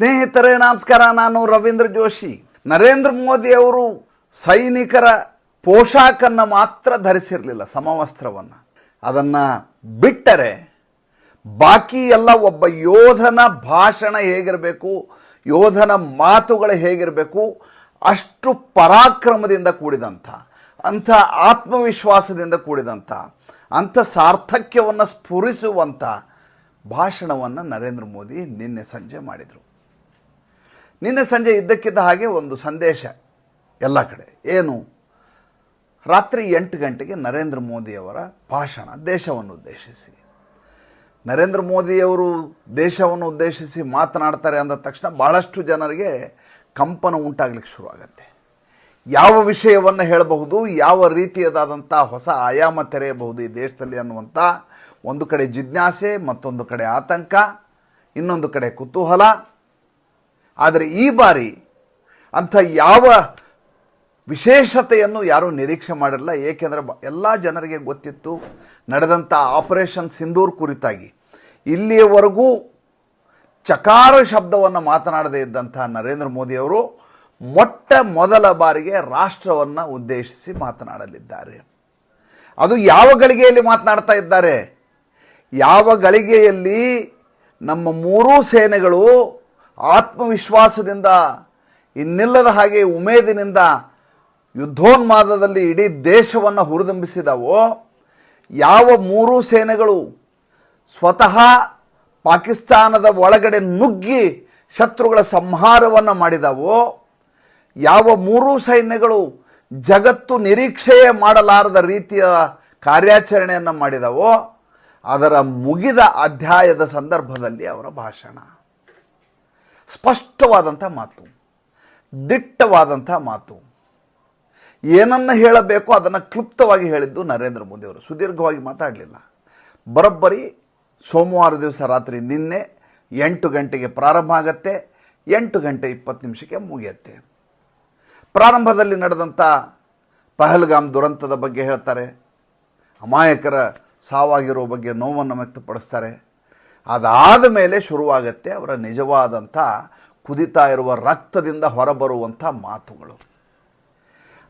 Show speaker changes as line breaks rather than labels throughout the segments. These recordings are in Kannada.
ಸ್ನೇಹಿತರೇ, ನಮಸ್ಕಾರ. ನಾನು ರವೀಂದ್ರ ಜೋಶಿ. ನರೇಂದ್ರ ಮೋದಿ ಅವರು ಸೈನಿಕರ ಪೋಷಾಕನ್ನು ಮಾತ್ರ ಧರಿಸಿರಲಿಲ್ಲ, ಸಮವಸ್ತ್ರವನ್ನು. ಅದನ್ನು ಬಿಟ್ಟರೆ ಬಾಕಿ ಎಲ್ಲ ಒಬ್ಬ ಯೋಧನ ಭಾಷಣ ಹೇಗಿರಬೇಕು, ಯೋಧನ ಮಾತುಗಳು ಹೇಗಿರಬೇಕು, ಅಷ್ಟು ಪರಾಕ್ರಮದಿಂದ ಕೂಡಿದಂಥ, ಅಂಥ ಆತ್ಮವಿಶ್ವಾಸದಿಂದ ಕೂಡಿದಂಥ, ಅಂಥ ಸಾರ್ಥಕ್ಯವನ್ನು ಸ್ಫುರಿಸುವಂಥ ಭಾಷಣವನ್ನು ನರೇಂದ್ರ ಮೋದಿ ನಿನ್ನೆ ಸಂಜೆ ಮಾಡಿದರು. ನಿನ್ನೆ ಸಂಜೆ ಇದ್ದಕ್ಕಿದ್ದ ಹಾಗೆ ಒಂದು ಸಂದೇಶ ಎಲ್ಲ ಕಡೆ. ಏನು? ರಾತ್ರಿ ಎಂಟು ಗಂಟೆಗೆ ನರೇಂದ್ರ ಮೋದಿಯವರ ಭಾಷಣ, ದೇಶವನ್ನು ಉದ್ದೇಶಿಸಿ. ನರೇಂದ್ರ ಮೋದಿಯವರು ದೇಶವನ್ನು ಉದ್ದೇಶಿಸಿ ಮಾತನಾಡ್ತಾರೆ ಅಂದ ತಕ್ಷಣ ಭಾಳಷ್ಟು ಜನರಿಗೆ ಕಂಪನ ಉಂಟಾಗಲಿಕ್ಕೆ ಶುರುವಾಗತ್ತೆ. ಯಾವ ವಿಷಯವನ್ನು ಹೇಳಬಹುದು, ಯಾವ ರೀತಿಯದಾದಂಥ ಹೊಸ ಆಯಾಮ ತೆರೆಯಬಹುದು ಈ ದೇಶದಲ್ಲಿ ಅನ್ನುವಂಥ ಒಂದು ಕಡೆ ಜಿಜ್ಞಾಸೆ, ಮತ್ತೊಂದು ಕಡೆ ಆತಂಕ, ಇನ್ನೊಂದು ಕಡೆ ಕುತೂಹಲ. ಆದರೆ ಈ ಬಾರಿ ಅಂಥ ಯಾವ ವಿಶೇಷತೆಯನ್ನು ಯಾರೂ ನಿರೀಕ್ಷೆ ಮಾಡಿರಲ್ಲ. ಏಕೆಂದರೆ ಎಲ್ಲ ಜನರಿಗೆ ಗೊತ್ತಿತ್ತು, ನಡೆದಂಥ ಆಪರೇಷನ್ ಸಿಂಧೂರ್ ಕುರಿತಾಗಿ. ಇಲ್ಲಿಯವರೆಗೂ ಚಕಾರ ಶಬ್ದವನ್ನು ಮಾತನಾಡದೇ ಇದ್ದಂಥ ನರೇಂದ್ರ ಮೋದಿಯವರು ಮೊಟ್ಟ ಮೊದಲ ಬಾರಿಗೆ ರಾಷ್ಟ್ರವನ್ನು ಉದ್ದೇಶಿಸಿ ಮಾತನಾಡಲಿದ್ದಾರೆ. ಅದು ಯಾವ ಗಳಿಗೆಯಲ್ಲಿ ಮಾತನಾಡ್ತಾ ಇದ್ದಾರೆ? ಯಾವ ಗಳಿಗೆಯಲ್ಲಿ ನಮ್ಮ ಮೂರೂ ಸೇನೆಗಳು ಆತ್ಮವಿಶ್ವಾಸದಿಂದ, ಇನ್ನಿಲ್ಲದ ಹಾಗೆ ಉಮೇದಿನಿಂದ ಯುದ್ಧೋನ್ಮಾದದಲ್ಲಿ ಇಡೀ ದೇಶವನ್ನು ಹುರಿದುಂಬಿಸಿದವೋ, ಯಾವ ಮೂರೂ ಸೇನೆಗಳು ಸ್ವತಃ ಪಾಕಿಸ್ತಾನದ ಒಳಗಡೆ ನುಗ್ಗಿ ಶತ್ರುಗಳ ಸಂಹಾರವನ್ನು ಮಾಡಿದವೋ, ಯಾವ ಮೂರೂ ಸೈನ್ಯಗಳು ಜಗತ್ತು ನಿರೀಕ್ಷೆಯೇ ಮಾಡಲಾರದ ರೀತಿಯ ಕಾರ್ಯಾಚರಣೆಯನ್ನು ಮಾಡಿದವೋ, ಅದರ ಮುಗಿದ ಅಧ್ಯಾಯದ ಸಂದರ್ಭದಲ್ಲಿ ಅವರ ಭಾಷಣ. ಸ್ಪಷ್ಟವಾದಂಥ ಮಾತು, ದಿಟ್ಟವಾದಂಥ ಮಾತು. ಏನನ್ನು ಹೇಳಬೇಕೋ ಅದನ್ನು ಕ್ಲುಪ್ತವಾಗಿ ಹೇಳಿದ್ದು ನರೇಂದ್ರ ಮೋದಿಯವರು ಸುದೀರ್ಘವಾಗಿ ಮಾತಾಡಲಿಲ್ಲ. ಬರೋಬ್ಬರಿ ಸೋಮವಾರ ದಿವಸ ರಾತ್ರಿ ನಿನ್ನೆ ಎಂಟು ಗಂಟೆಗೆ ಪ್ರಾರಂಭ ಆಗತ್ತೆ, ಎಂಟು ಗಂಟೆ ಇಪ್ಪತ್ತು ನಿಮಿಷಕ್ಕೆ ಮುಗಿಯುತ್ತೆ. ಪ್ರಾರಂಭದಲ್ಲಿ ನಡೆದಂಥ ಪಹಲ್ಗಾಮ್ ದುರಂತದ ಬಗ್ಗೆ ಹೇಳ್ತಾರೆ. ಅಮಾಯಕರ ಸಾವಾಗಿರೋ ಬಗ್ಗೆ ನೋವನ್ನು ವ್ಯಕ್ತಪಡಿಸ್ತಾರೆ. ಅದಾದ ಮೇಲೆ ಶುರುವಾಗತ್ತೆ ಅವರ ನಿಜವಾದಂಥ ಕುದಿತಾ ಇರುವ ರಕ್ತದಿಂದ ಹೊರಬರುವಂಥ ಮಾತುಗಳು.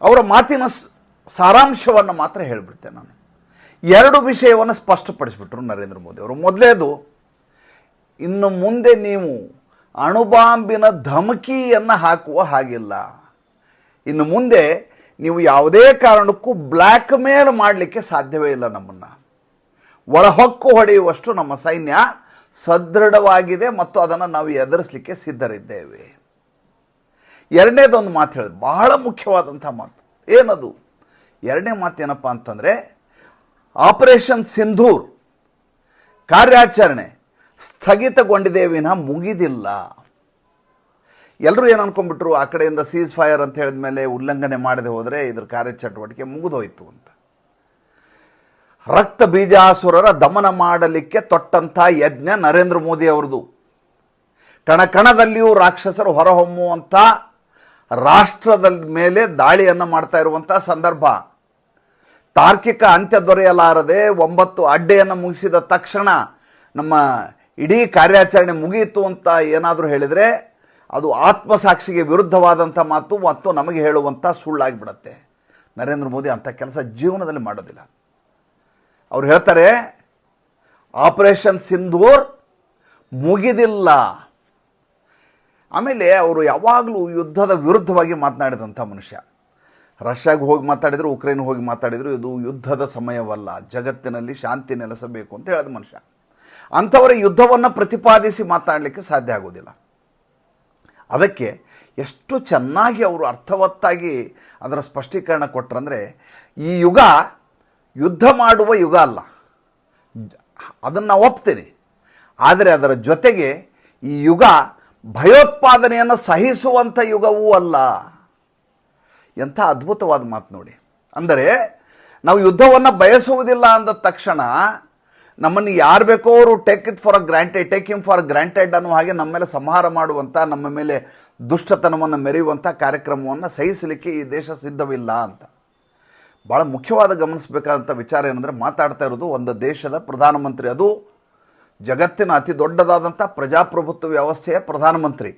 ಅವರ ಮಾತಿನ ಸಾರಾಂಶವನ್ನು ಮಾತ್ರ ಹೇಳಿಬಿಡ್ತೆ ನಾನು. ಎರಡು ವಿಷಯವನ್ನು ಸ್ಪಷ್ಟಪಡಿಸಿಬಿಟ್ರು ನರೇಂದ್ರ ಮೋದಿ ಅವರು. ಮೊದಲೇದು, ಇನ್ನು ಮುಂದೆ ನೀವು ಅಣುಬಾಂಬಿನ ಧಮಕಿಯನ್ನು ಹಾಕುವ ಹಾಗಿಲ್ಲ. ಇನ್ನು ಮುಂದೆ ನೀವು ಯಾವುದೇ ಕಾರಣಕ್ಕೂ ಬ್ಲ್ಯಾಕ್ ಮೇಲ್ ಮಾಡಲಿಕ್ಕೆ ಸಾಧ್ಯವೇ ಇಲ್ಲ ನಮ್ಮನ್ನು. ಒಳಹೊಕ್ಕು ಹೊಡೆಯುವಷ್ಟು ನಮ್ಮ ಸೈನ್ಯ ಸದೃಢವಾಗಿದೆ ಮತ್ತು ಅದನ್ನು ನಾವು ಎದುರಿಸಲಿಕ್ಕೆ ಸಿದ್ಧರಿದ್ದೇವೆ. ಎರಡನೇದೊಂದು ಮಾತು ಹೇಳಿದೆ, ಬಹಳ ಮುಖ್ಯವಾದಂಥ ಮಾತು. ಏನದು? ಎರಡನೇ ಮಾತು ಏನಪ್ಪ ಅಂತಂದರೆ, ಆಪರೇಷನ್ ಸಿಂಧೂರ್ ಕಾರ್ಯಾಚರಣೆ ಸ್ಥಗಿತಗೊಂಡಿದೆ ವಿನ ಮುಗಿದಿಲ್ಲ. ಎಲ್ಲರೂ ಏನು ಅನ್ಕೊಂಡ್ಬಿಟ್ರು, ಆ ಕಡೆಯಿಂದ ಸೀಸ್ ಫೈರ್ ಅಂತ ಹೇಳಿದ ಮೇಲೆ ಉಲ್ಲಂಘನೆ ಮಾಡದೆ ಹೋದರೆ ಇದ್ರ ಕಾರ್ಯಚಟುವಟಿಕೆ ಮುಗಿದೋಯ್ತು ಅಂತ. ರಕ್ತ ಬೀಜಾಸುರರ ದಮನ ಮಾಡಲಿಕ್ಕೆ ತೊಟ್ಟಂಥ ಯಜ್ಞ ನರೇಂದ್ರ ಮೋದಿ ಅವರದು ಕಣಕಣದಲ್ಲಿಯೂ ರಾಕ್ಷಸರು ಹೊರಹೊಮ್ಮುವಂಥ ರಾಷ್ಟ್ರದ ಮೇಲೆ ದಾಳಿಯನ್ನು ಮಾಡ್ತಾ ಇರುವಂಥ ಸಂದರ್ಭ. ತಾರ್ಕಿಕ ಅಂತ್ಯ ದೊರೆಯಲಾರದೆ ಒಂಬತ್ತು ಅಡ್ಡೆಯನ್ನು ಮುಗಿಸಿದ ತಕ್ಷಣ ನಮ್ಮ ಇಡೀ ಕಾರ್ಯಾಚರಣೆ ಮುಗಿಯಿತು ಅಂತ ಏನಾದರೂ ಹೇಳಿದರೆ ಅದು ಆತ್ಮಸಾಕ್ಷಿಗೆ ವಿರುದ್ಧವಾದಂಥ ಮಾತು ಮತ್ತು ನಮಗೆ ಹೇಳುವಂಥ ಸುಳ್ಳಾಗಿಬಿಡತ್ತೆ. ನರೇಂದ್ರ ಮೋದಿ ಅಂಥ ಕೆಲಸ ಜೀವನದಲ್ಲಿ ಮಾಡೋದಿಲ್ಲ. ಅವ್ರು ಹೇಳ್ತಾರೆ, ಆಪರೇಷನ್ ಸಿಂಧೂರ್ ಮುಗಿದಿಲ್ಲ. ಆಮೇಲೆ ಅವರು ಯಾವಾಗಲೂ ಯುದ್ಧದ ವಿರುದ್ಧವಾಗಿ ಮಾತನಾಡಿದಂಥ ಮನುಷ್ಯ. ರಷ್ಯಾಗೆ ಹೋಗಿ ಮಾತಾಡಿದರು, ಉಕ್ರೇನ್ ಹೋಗಿ ಮಾತಾಡಿದರು, ಇದು ಯುದ್ಧದ ಸಮಯವಲ್ಲ, ಜಗತ್ತಿನಲ್ಲಿ ಶಾಂತಿ ನೆಲೆಸಬೇಕು ಅಂತ ಹೇಳಿದ ಮನುಷ್ಯ. ಅಂಥವರ ಯುದ್ಧವನ್ನು ಪ್ರತಿಪಾದಿಸಿ ಮಾತನಾಡಲಿಕ್ಕೆ ಸಾಧ್ಯ ಆಗೋದಿಲ್ಲ. ಅದಕ್ಕೆ ಎಷ್ಟು ಚೆನ್ನಾಗಿ ಅವರು ಅರ್ಥವತ್ತಾಗಿ ಅದರ ಸ್ಪಷ್ಟೀಕರಣ ಕೊಟ್ಟರಂದರೆ ಈ ಯುಗ ಯುದ್ಧ ಮಾಡುವ ಯುಗ ಅಲ್ಲ. ಅದನ್ನು ಒಪ್ತೇನೆ. ಆದರೆ ಅದರ ಜೊತೆಗೆ ಈ ಯುಗ ಭಯೋತ್ಪಾದನೆಯನ್ನು ಸಹಿಸುವಂಥ ಯುಗವೂ ಅಲ್ಲ. ಎಂಥ ಅದ್ಭುತವಾದ ಮಾತು ನೋಡಿ. ಅಂದರೆ ನಾವು ಯುದ್ಧವನ್ನು ಬಯಸುವುದಿಲ್ಲ ಅಂದ ತಕ್ಷಣ ನಮ್ಮನ್ನು ಯಾರು ಬೇಕೋ ಅವರು take it for a granted take them for granted ಅನ್ನೋ ಹಾಗೆ ನಮ್ಮ ಮೇಲೆ ಸಂಹಾರ ಮಾಡುವಂಥ ನಮ್ಮ ಮೇಲೆ ದುಷ್ಟತನವನ್ನು ಮೆರೆಯುವಂಥ ಕಾರ್ಯಕ್ರಮವನ್ನು ಸಹಿಸಲಿಕ್ಕೆ ಈ ದೇಶ ಸಿದ್ಧವಿಲ್ಲ ಅಂತ. ಭಾಳ ಮುಖ್ಯವಾದ ಗಮನಿಸಬೇಕಾದಂಥ ವಿಚಾರ ಏನಂದರೆ ಮಾತಾಡ್ತಾ ಇರೋದು ಒಂದು ದೇಶದ ಪ್ರಧಾನಮಂತ್ರಿ. ಅದು ಜಗತ್ತಿನ ಅತಿ ದೊಡ್ಡದಾದಂಥ ಪ್ರಜಾಪ್ರಭುತ್ವ ವ್ಯವಸ್ಥೆಯ ಪ್ರಧಾನಮಂತ್ರಿ.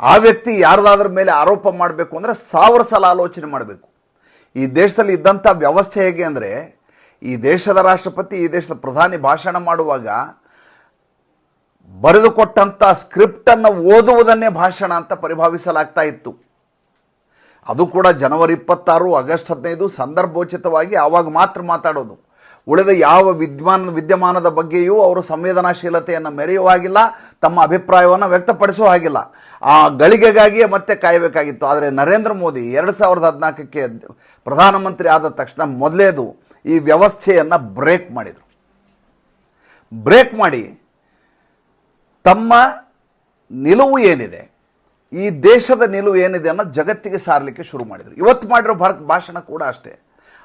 ಆ ವ್ಯಕ್ತಿ ಯಾರ್ದಾದ್ರ ಮೇಲೆ ಆರೋಪ ಮಾಡಬೇಕು ಅಂದರೆ ಸಾವಿರ ಸಲ ಆಲೋಚನೆ ಮಾಡಬೇಕು. ಈ ದೇಶದಲ್ಲಿ ಇದ್ದಂಥ ವ್ಯವಸ್ಥೆ ಹೇಗೆ ಅಂದರೆ, ಈ ದೇಶದ ರಾಷ್ಟ್ರಪತಿ, ಈ ದೇಶದ ಪ್ರಧಾನಿ ಭಾಷಣ ಮಾಡುವಾಗ ಬರೆದುಕೊಟ್ಟಂಥ ಸ್ಕ್ರಿಪ್ಟನ್ನು ಓದುವುದನ್ನೇ ಭಾಷಣ ಅಂತ ಪರಿಭಾವಿಸಲಾಗ್ತಾ ಇತ್ತು. ಅದು ಕೂಡ ಜನವರಿ ಇಪ್ಪತ್ತಾರು, ಆಗಸ್ಟ್ ಹದಿನೈದು ಸಂದರ್ಭೋಚಿತವಾಗಿ ಆವಾಗ ಮಾತ್ರ ಮಾತಾಡೋದು. ಉಳಿದ ಯಾವ ವಿದ್ಯಮಾನ ವಿದ್ಯಮಾನದ ಬಗ್ಗೆಯೂ ಅವರು ಸಂವೇದನಾಶೀಲತೆಯನ್ನು ಮೆರೆಯುವ ಹಾಗಿಲ್ಲ ತಮ್ಮ ಅಭಿಪ್ರಾಯವನ್ನು ವ್ಯಕ್ತಪಡಿಸುವ ಹಾಗಿಲ್ಲ. ಆ ಗಳಿಗೆಗಾಗಿಯೇ ಮತ್ತೆ ಕಾಯಬೇಕಾಗಿತ್ತು. ಆದರೆ ನರೇಂದ್ರ ಮೋದಿ ಎರಡು ಸಾವಿರದ ಹದಿನಾಲ್ಕಕ್ಕೆ ಪ್ರಧಾನಮಂತ್ರಿ ಆದ ತಕ್ಷಣ ಮೊದಲೇದು ಈ ವ್ಯವಸ್ಥೆಯನ್ನು ಬ್ರೇಕ್ ಮಾಡಿದರು. ಬ್ರೇಕ್ ಮಾಡಿ ತಮ್ಮ ನಿಲುವು ಏನಿದೆ? ಈ ದೇಶದ ನಿಲುವು ಏನಿದೆ ಅನ್ನೋ ಜಗತ್ತಿಗೆ ಸಾರಲಿಕ್ಕೆ ಶುರು ಮಾಡಿದರು. ಇವತ್ತು ಮಾಡಿರೋ ಭಾರತ ಭಾಷಣ ಕೂಡ ಅಷ್ಟೇ.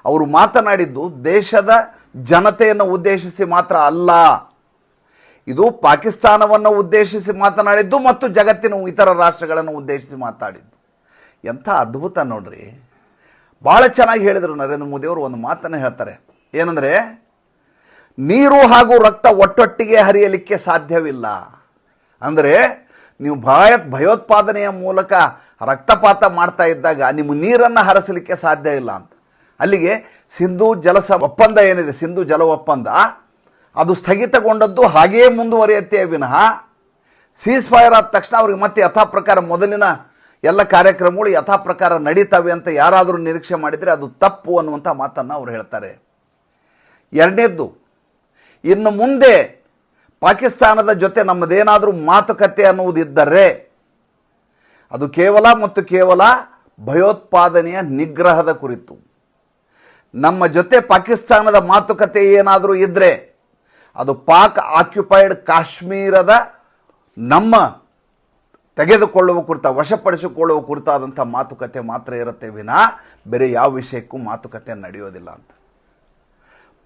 ಅವರು ಮಾತನಾಡಿದ್ದು ದೇಶದ ಜನತೆಯನ್ನು ಉದ್ದೇಶಿಸಿ ಮಾತ್ರ ಅಲ್ಲ. ಇದು ಪಾಕಿಸ್ತಾನವನ್ನು ಉದ್ದೇಶಿಸಿ ಮಾತನಾಡಿದ್ದು ಮತ್ತು ಜಗತ್ತಿನ ಇತರ ರಾಷ್ಟ್ರಗಳನ್ನು ಉದ್ದೇಶಿಸಿ ಮಾತಾಡಿದ್ದು. ಎಂಥ ಅದ್ಭುತ ನೋಡ್ರಿ. ಭಾಳ ಚೆನ್ನಾಗಿ ಹೇಳಿದರು ನರೇಂದ್ರ ಮೋದಿ ಅವರು ಒಂದು ಮಾತನ್ನು ಹೇಳ್ತಾರೆ. ಏನಂದರೆ, ನೀರು ಹಾಗೂ ರಕ್ತ ಒಟ್ಟೊಟ್ಟಿಗೆ ಹರಿಯಲಿಕ್ಕೆ ಸಾಧ್ಯವಿಲ್ಲ. ಅಂದರೆ ನೀವು ಭಯ ಭಯೋತ್ಪಾದನೆಯ ಮೂಲಕ ರಕ್ತಪಾತ ಮಾಡ್ತಾ ಇದ್ದಾಗ ನಿಮ್ಮ ನೀರನ್ನು ಹರಿಸಲಿಕ್ಕೆ ಸಾಧ್ಯ ಇಲ್ಲ ಅಂತ. ಅಲ್ಲಿಗೆ ಸಿಂಧು ಜಲಸ ಒಪ್ಪಂದ ಏನಿದೆ? ಸಿಂಧು ಜಲ ಒಪ್ಪಂದ. ಅದು ಸ್ಥಗಿತಗೊಂಡದ್ದು ಹಾಗೆಯೇ ಮುಂದುವರಿಯುತ್ತೆ ವಿನಃ ಸೀಸ್ ಫೈರ್ ಆದ ತಕ್ಷಣ ಅವ್ರಿಗೆ ಮತ್ತೆ ಯಥಾ ಪ್ರಕಾರ ಮೊದಲಿನ ಎಲ್ಲ ಕಾರ್ಯಕ್ರಮಗಳು ಯಥಾ ಪ್ರಕಾರ ನಡೀತವೆ ಅಂತ ಯಾರಾದರೂ ನಿರೀಕ್ಷೆ ಮಾಡಿದರೆ ಅದು ತಪ್ಪು ಅನ್ನುವಂಥ ಮಾತನ್ನು ಅವರು ಹೇಳ್ತಾರೆ. ಎರಡನೇದ್ದು, ಇನ್ನು ಮುಂದೆ ಪಾಕಿಸ್ತಾನದ ಜೊತೆ ನಮ್ಮದೇನಾದರೂ ಮಾತುಕತೆ ಅನ್ನುವುದಿದ್ದರೆ ಅದು ಕೇವಲ ಮತ್ತು ಕೇವಲ ಭಯೋತ್ಪಾದನೆಯ ನಿಗ್ರಹದ ಕುರಿತು. ನಮ್ಮ ಜೊತೆ ಪಾಕಿಸ್ತಾನದ ಮಾತುಕತೆ ಏನಾದರೂ ಇದ್ದರೆ ಅದು ಪಾಕ್ ಆಕ್ಯುಪೈಡ್ ಕಾಶ್ಮೀರದ ನಮ್ಮ ತೆಗೆದುಕೊಳ್ಳುವ ಕುರಿತ, ವಶಪಡಿಸಿಕೊಳ್ಳುವ ಕುರಿತಾದಂಥ ಮಾತುಕತೆ ಮಾತ್ರ ಇರುತ್ತೆ ವಿನಾ, ಬೇರೆ ಯಾವ ವಿಷಯಕ್ಕೂ ಮಾತುಕತೆ ನಡೆಯೋದಿಲ್ಲ ಅಂತ.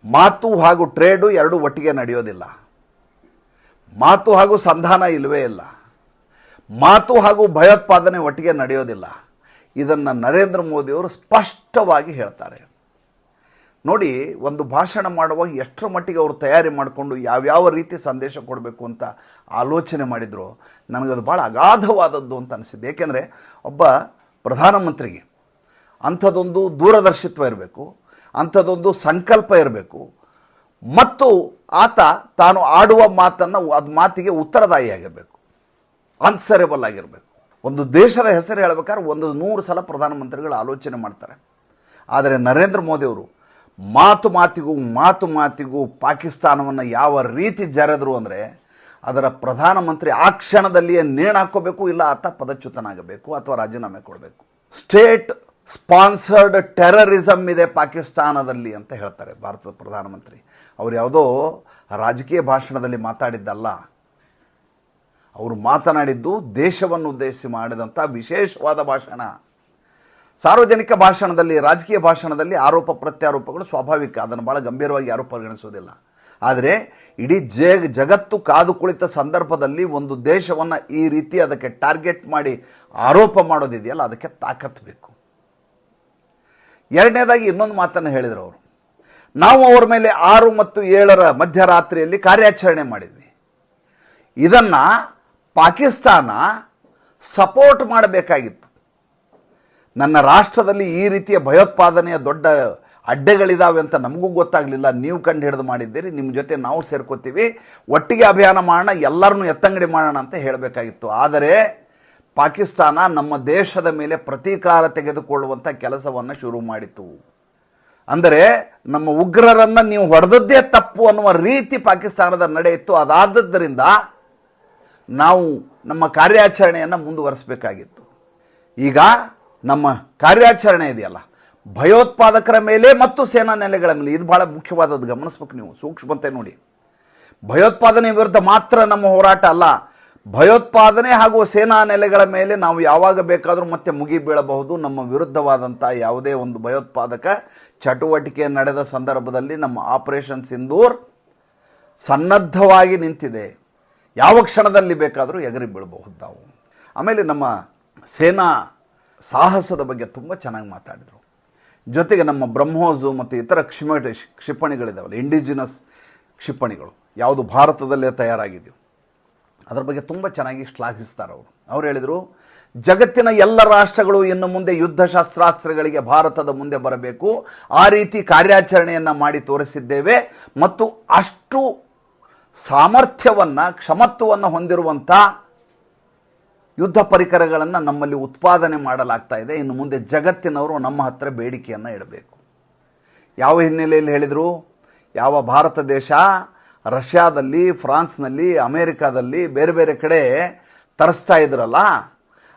ಮಾತು ಹಾಗೂ ಟ್ರೇಡು ಎರಡು ಒಟ್ಟಿಗೆ ನಡೆಯೋದಿಲ್ಲ. ಮಾತು ಹಾಗೂ ಸಂಧಾನ ಇಲ್ಲವೇ ಇಲ್ಲ. ಮಾತು ಹಾಗೂ ಭಯೋತ್ಪಾದನೆ ಒಟ್ಟಿಗೆ ನಡೆಯೋದಿಲ್ಲ. ಇದನ್ನು ನರೇಂದ್ರ ಮೋದಿಯವರು ಸ್ಪಷ್ಟವಾಗಿ ಹೇಳ್ತಾರೆ. ನೋಡಿ, ಒಂದು ಭಾಷಣ ಮಾಡುವಾಗ ಎಷ್ಟರ ಮಟ್ಟಿಗೆ ಅವರು ತಯಾರಿ ಮಾಡಿಕೊಂಡು ಯಾವ್ಯಾವ ರೀತಿ ಸಂದೇಶ ಕೊಡಬೇಕು ಅಂತ ಆಲೋಚನೆ ಮಾಡಿದರು, ನನಗದು ಭಾಳ ಅಗಾಧವಾದದ್ದು ಅಂತ ಅನಿಸಿದ್ದು. ಏಕೆಂದರೆ, ಒಬ್ಬ ಪ್ರಧಾನಮಂತ್ರಿಗೆ ಅಂಥದ್ದೊಂದು ದೂರದರ್ಶಿತ್ವ ಇರಬೇಕು ಅಂಥದ್ದೊಂದು ಸಂಕಲ್ಪ ಇರಬೇಕು ಮತ್ತು ಆತ ತಾನು ಆಡುವ ಮಾತನ್ನು, ಅದು ಮಾತಿಗೆ ಉತ್ತರದಾಯಿಯಾಗಿರಬೇಕು. ಆನ್ಸರೇಬಲ್ ಆಗಿರಬೇಕು. ಒಂದು ದೇಶದ ಹೆಸರು ಹೇಳಬೇಕಾದ್ರೆ ಒಂದು ನೂರು ಸಲ ಪ್ರಧಾನಮಂತ್ರಿಗಳು ಆಲೋಚನೆ ಮಾಡ್ತಾರೆ. ಆದರೆ ನರೇಂದ್ರ ಮೋದಿಯವರು ಮಾತು ಮಾತಿಗೂ ಮಾತು ಮಾತಿಗೂ ಪಾಕಿಸ್ತಾನವನ್ನು ಯಾವ ರೀತಿ ಜರೆದರು ಅಂದರೆ ಅದರ ಪ್ರಧಾನಮಂತ್ರಿ ಆ ಕ್ಷಣದಲ್ಲಿಯೇ ನೇಣು ಇಲ್ಲ ಆತ ಪದಚ್ಯುತನಾಗಬೇಕು ಅಥವಾ ರಾಜೀನಾಮೆ ಕೊಡಬೇಕು. ಸ್ಟೇಟ್ ಸ್ಪಾನ್ಸರ್ಡ್ ಟೆರರಿಸಮ್ ಇದೆ ಪಾಕಿಸ್ತಾನದಲ್ಲಿ ಅಂತ ಹೇಳ್ತಾರೆ ಭಾರತದ ಪ್ರಧಾನಮಂತ್ರಿ. ಅವರು ಯಾವುದೋ ರಾಜಕೀಯ ಭಾಷಣದಲ್ಲಿ ಮಾತಾಡಿದ್ದಲ್ಲ. ಅವರು ಮಾತನಾಡಿದ್ದು ದೇಶವನ್ನು ಉದ್ದೇಶಿಸಿ ಮಾಡಿದಂಥ ವಿಶೇಷವಾದ ಭಾಷಣ. ಸಾರ್ವಜನಿಕ ಭಾಷಣದಲ್ಲಿ, ರಾಜಕೀಯ ಭಾಷಣದಲ್ಲಿ ಆರೋಪ ಪ್ರತ್ಯಾರೋಪಗಳು ಸ್ವಾಭಾವಿಕ. ಅದನ್ನು ಭಾಳ ಗಂಭೀರವಾಗಿ ಯಾರೂ ಪರಿಗಣಿಸೋದಿಲ್ಲ ಆದರೆ ಇಡೀ ಜಗ, ಜಗತ್ತು ಕಾದು ಕುಳಿತ ಸಂದರ್ಭದಲ್ಲಿ ಒಂದು ದೇಶವನ್ನು ಈ ರೀತಿ ಅದಕ್ಕೆ ಟಾರ್ಗೆಟ್ ಮಾಡಿ ಆರೋಪ ಮಾಡೋದಿದೆಯಲ್ಲ, ಅದಕ್ಕೆ ತಾಕತ್ತು ಬೇಕು. ಎರಡನೇದಾಗಿ ಇನ್ನೊಂದು ಮಾತನ್ನು ಹೇಳಿದರು ಅವರು. ನಾವು ಅವರ ಮೇಲೆ ಆರು ಮತ್ತು ಏಳರ ಮಧ್ಯರಾತ್ರಿಯಲ್ಲಿ ಕಾರ್ಯಾಚರಣೆ ಮಾಡಿದ್ವಿ. ಇದನ್ನು ಪಾಕಿಸ್ತಾನ ಸಪೋರ್ಟ್ ಮಾಡಬೇಕಾಗಿತ್ತು. ನನ್ನ ರಾಷ್ಟ್ರದಲ್ಲಿ ಈ ರೀತಿಯ ಭಯೋತ್ಪಾದನೆಯ ದೊಡ್ಡ ಅಡ್ಡೆಗಳಿದ್ದಾವೆ ಅಂತ ನಮಗೂ ಗೊತ್ತಾಗಲಿಲ್ಲ. ನೀವು ಕಂಡು ಹಿಡಿದು ಮಾಡಿದ್ದೀರಿ, ನಿಮ್ಮ ಜೊತೆ ನಾವು ಸೇರ್ಕೋತೀವಿ. ಒಟ್ಟಿಗೆ ಅಭಿಯಾನ ಮಾಡೋಣ, ಎಲ್ಲರನ್ನೂ ಎತ್ತಂಗಡಿ ಮಾಡೋಣ ಅಂತ ಹೇಳಬೇಕಾಗಿತ್ತು. ಆದರೆ ಪಾಕಿಸ್ತಾನ ನಮ್ಮ ದೇಶದ ಮೇಲೆ ಪ್ರತೀಕಾರ ತೆಗೆದುಕೊಳ್ಳುವಂಥ ಕೆಲಸವನ್ನು ಶುರು ಮಾಡಿತು. ಅಂದರೆ ನಮ್ಮ ಉಗ್ರರನ್ನು ನೀವು ಹೊಡೆದದ್ದೇ ತಪ್ಪು ಅನ್ನುವ ರೀತಿ ಪಾಕಿಸ್ತಾನದ ನಡೆ ಇತ್ತು. ಅದಾದದ್ದರಿಂದ ನಾವು ನಮ್ಮ ಕಾರ್ಯಾಚರಣೆಯನ್ನು ಮುಂದುವರಿಸಬೇಕಾಗಿತ್ತು. ಈಗ ನಮ್ಮ ಕಾರ್ಯಾಚರಣೆ ಇದೆಯಲ್ಲ. ಭಯೋತ್ಪಾದಕರ ಮೇಲೆ ಮತ್ತು ಸೇನಾ ನೆಲೆಗಳ ಮೇಲೆ. ಇದು ಭಾಳ ಮುಖ್ಯವಾದದ್ದು. ಗಮನಿಸ್ಬೇಕು ನೀವು. ಸೂಕ್ಷ್ಮತೆ ನೋಡಿ. ಭಯೋತ್ಪಾದನೆ ವಿರುದ್ಧ ಮಾತ್ರ ನಮ್ಮ ಹೋರಾಟ ಅಲ್ಲ. ಭಯೋತ್ಪಾದನೆ ಹಾಗೂ ಸೇನಾ ನೆಲೆಗಳ ಮೇಲೆ ನಾವು ಯಾವಾಗ ಬೇಕಾದರೂ ಮತ್ತೆ ಮುಗಿ ಬೀಳಬಹುದು. ನಮ್ಮ ವಿರುದ್ಧವಾದಂಥ ಯಾವುದೇ ಒಂದು ಭಯೋತ್ಪಾದಕ ಚಟುವಟಿಕೆ ನಡೆದ ಸಂದರ್ಭದಲ್ಲಿ ನಮ್ಮ ಆಪರೇಷನ್ ಸಿಂಧೂರ್ ಸನ್ನದ್ಧವಾಗಿ ನಿಂತಿದೆ. ಯಾವ ಕ್ಷಣದಲ್ಲಿ ಬೇಕಾದರೂ ಎಗರಿ ಬೀಳಬಹುದು ನಾವು. ಆಮೇಲೆ ನಮ್ಮ ಸೇನಾ ಸಾಹಸದ ಬಗ್ಗೆ ತುಂಬ ಚೆನ್ನಾಗಿ ಮಾತಾಡಿದರು. ಜೊತೆಗೆ ನಮ್ಮ ಬ್ರಹ್ಮೋಸು ಮತ್ತು ಇತರ ಕ್ಷಿಮ ಕ್ಷಿಪಣಿಗಳಿದಾವಲ್ಲ ಇಂಡಿಜಿನಸ್ ಕ್ಷಿಪಣಿಗಳು, ಯಾವುದು ಭಾರತದಲ್ಲೇ ತಯಾರಾಗಿದೆಯೋ. ಅದರ ಬಗ್ಗೆ ತುಂಬ ಚೆನ್ನಾಗಿ ಶ್ಲಾಘಿಸ್ತಾರೆ ಅವರು. ಅವ್ರು ಹೇಳಿದರು, ಜಗತ್ತಿನ ಎಲ್ಲ ರಾಷ್ಟ್ರಗಳು ಇನ್ನು ಮುಂದೆ ಯುದ್ಧ ಶಸ್ತ್ರಾಸ್ತ್ರಗಳಿಗೆ ಭಾರತದ ಮುಂದೆ ಬರಬೇಕು. ಆ ರೀತಿ ಕಾರ್ಯಾಚರಣೆಯನ್ನು ಮಾಡಿ ತೋರಿಸಿದ್ದೇವೆ. ಮತ್ತು ಅಷ್ಟು ಸಾಮರ್ಥ್ಯವನ್ನು, ಕ್ಷಮತ್ವವನ್ನು ಹೊಂದಿರುವಂಥ ಯುದ್ಧ ಪರಿಕರಗಳನ್ನು ನಮ್ಮಲ್ಲಿ ಉತ್ಪಾದನೆ ಮಾಡಲಾಗ್ತಾ ಇದೆ. ಇನ್ನು ಮುಂದೆ ಜಗತ್ತಿನವರು ನಮ್ಮ ಹತ್ತಿರ ಬೇಡಿಕೆಯನ್ನು ಇಡಬೇಕು. ಯಾವ ಹಿನ್ನೆಲೆಯಲ್ಲಿ ಹೇಳಿದರು, ಯಾವ ಭಾರತ ದೇಶ ರಷ್ಯಾದಲ್ಲಿ, ಫ್ರಾನ್ಸ್ನಲ್ಲಿ, ಅಮೇರಿಕಾದಲ್ಲಿ ಬೇರೆ ಬೇರೆ ಕಡೆ ತರಿಸ್ತಾ ಇದ್ರಲ್ಲ,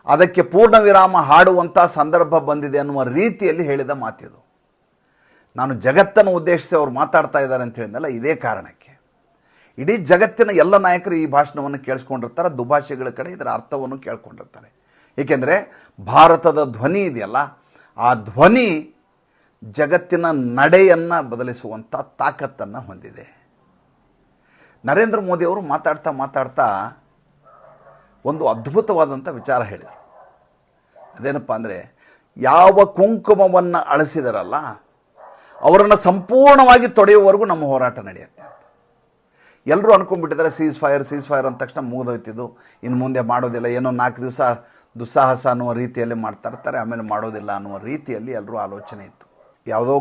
ಅದಕ್ಕೆ ಪೂರ್ಣ ವಿರಾಮ ಹಾಡುವಂಥ ಸಂದರ್ಭ ಬಂದಿದೆ ಅನ್ನುವ ರೀತಿಯಲ್ಲಿ ಹೇಳಿದ ಮಾತಿದು. ನಾನು ಜಗತ್ತನ್ನು ಉದ್ದೇಶಿಸಿ ಅವ್ರು ಮಾತಾಡ್ತಾ ಇದ್ದಾರೆ ಅಂತ ಹೇಳಿದ್ನಲ್ಲ, ಇದೇ ಕಾರಣಕ್ಕೆ. ಇಡೀ ಜಗತ್ತಿನ ಎಲ್ಲ ನಾಯಕರು ಈ ಭಾಷಣವನ್ನು ಕೇಳಿಸ್ಕೊಂಡಿರ್ತಾರೆ, ದುಭಾಷೆಗಳ ಕಡೆ ಇದರ ಅರ್ಥವನ್ನು ಕೇಳ್ಕೊಂಡಿರ್ತಾರೆ. ಏಕೆಂದರೆ ಭಾರತದ ಧ್ವನಿ ಇದೆಯಲ್ಲ, ಆ ಧ್ವನಿ ಜಗತ್ತಿನ ನಡೆಯನ್ನು ಬದಲಿಸುವಂಥ ತಾಕತ್ತನ್ನು ಹೊಂದಿದೆ. ನರೇಂದ್ರ ಮೋದಿ ಅವರು ಮಾತಾಡ್ತಾ ಮಾತಾಡ್ತಾ ಒಂದು ಅದ್ಭುತವಾದಂಥ ವಿಚಾರ ಹೇಳಿದರು. ಅದೇನಪ್ಪ ಅಂದರೆ, ಯಾವ ಕುಂಕುಮವನ್ನು ಅಳಿಸಿದರಲ್ಲ, ಅವರನ್ನು ಸಂಪೂರ್ಣವಾಗಿ ತೊಡೆಯುವವರೆಗೂ ನಮ್ಮ ಹೋರಾಟ ನಡೆಯುತ್ತೆ ಎಲ್ಲರೂ ಅನ್ಕೊಂಡ್ಬಿಟ್ಟಿದ್ದಾರೆ ಸೀಸ್ ಫೈರ್ ಸೀಸ್ ಫೈರ್ ಅಂದ ತಕ್ಷಣ ಮುಗಿದೋಯ್ತಿದ್ದು. ಇನ್ನು ಮುಂದೆ ಮಾಡೋದಿಲ್ಲ. ಏನೋ ನಾಲ್ಕು ದಿವಸ ದುಸ್ಸಾಹಸ ಅನ್ನುವ ರೀತಿಯಲ್ಲಿ ಮಾಡ್ತಾ ಇರ್ತಾರೆ, ಆಮೇಲೆ ಮಾಡೋದಿಲ್ಲ ಅನ್ನುವ ರೀತಿಯಲ್ಲಿ ಎಲ್ಲರೂ ಆಲೋಚನೆ ಇತ್ತು. ಯಾವುದೋ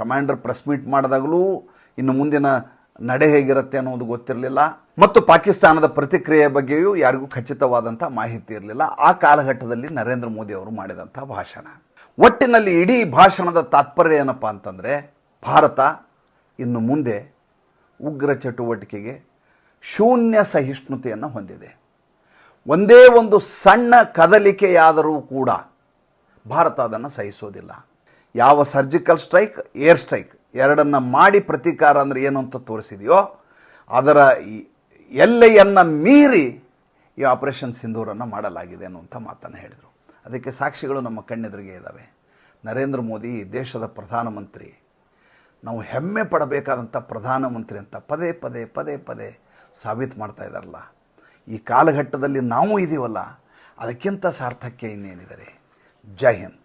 ಕಮಾಂಡರ್ ಪ್ರೆಸ್ ಮೀಟ್ ಮಾಡಿದಾಗಲೂ ಇನ್ನು ಮುಂದಿನ ನಡೆ ಹೇಗಿರುತ್ತೆ ಅನ್ನೋದು ಗೊತ್ತಿರಲಿಲ್ಲ. ಮತ್ತು ಪಾಕಿಸ್ತಾನದ ಪ್ರತಿಕ್ರಿಯೆ ಬಗ್ಗೆಯೂ ಯಾರಿಗೂ ಖಚಿತವಾದಂಥ ಮಾಹಿತಿ ಇರಲಿಲ್ಲ. ಆ ಕಾಲಘಟ್ಟದಲ್ಲಿ ನರೇಂದ್ರ ಮೋದಿ ಅವರು ಮಾಡಿದಂಥ ಭಾಷಣ. ಒಟ್ಟಿನಲ್ಲಿ ಇಡೀ ಭಾಷಣದ ತಾತ್ಪರ್ಯ ಏನಪ್ಪ ಅಂತಂದರೆ, ಭಾರತ ಇನ್ನು ಮುಂದೆ ಉಗ್ರ ಚಟುವಟಿಕೆಗೆ ಶೂನ್ಯ ಸಹಿಷ್ಣುತೆಯನ್ನು ಹೊಂದಿದೆ. ಒಂದೇ ಒಂದು ಸಣ್ಣ ಕದಲಿಕೆಯಾದರೂ ಕೂಡ ಭಾರತ ಅದನ್ನು ಸಹಿಸೋದಿಲ್ಲ. ಯಾವ ಸರ್ಜಿಕಲ್ ಸ್ಟ್ರೈಕ್, ಏರ್ ಸ್ಟ್ರೈಕ್ ಎರಡನ್ನು ಮಾಡಿ ಪ್ರತೀಕಾರ ಅಂದರೆ ಏನು ಅಂತ ತೋರಿಸಿದೆಯೋ, ಅದರ ಎಲ್ಲೆಯನ್ನು ಮೀರಿ ಈ ಆಪರೇಷನ್ ಸಿಂಧೂರನ್ನು ಮಾಡಲಾಗಿದೆ ಅನ್ನುವಂಥ ಮಾತನ್ನು ಹೇಳಿದರು. ಅದಕ್ಕೆ ಸಾಕ್ಷಿಗಳು ನಮ್ಮ ಕಣ್ಣೆದುರಿಗೆ ಇದ್ದಾವೆ. ನರೇಂದ್ರ ಮೋದಿ, ದೇಶದ ಪ್ರಧಾನಮಂತ್ರಿ, ನಾವು ಹೆಮ್ಮೆ ಪಡಬೇಕಾದಂಥ ಪ್ರಧಾನಮಂತ್ರಿ ಅಂತ ಪದೇ ಪದೇ ಪದೇ ಪದೇ ಸಾಬೀತು ಮಾಡ್ತಾ ಇದ್ದಾರಲ್ಲ. ಈ ಕಾಲಘಟ್ಟದಲ್ಲಿ ನಾವು ಇದ್ದೀವಲ್ಲ ಅದಕ್ಕಿಂತ ಸಾರ್ಥಕ್ಯ ಇನ್ನೇನಿದ್ದಾರೆ ಜೈ ಹಿಂದ್.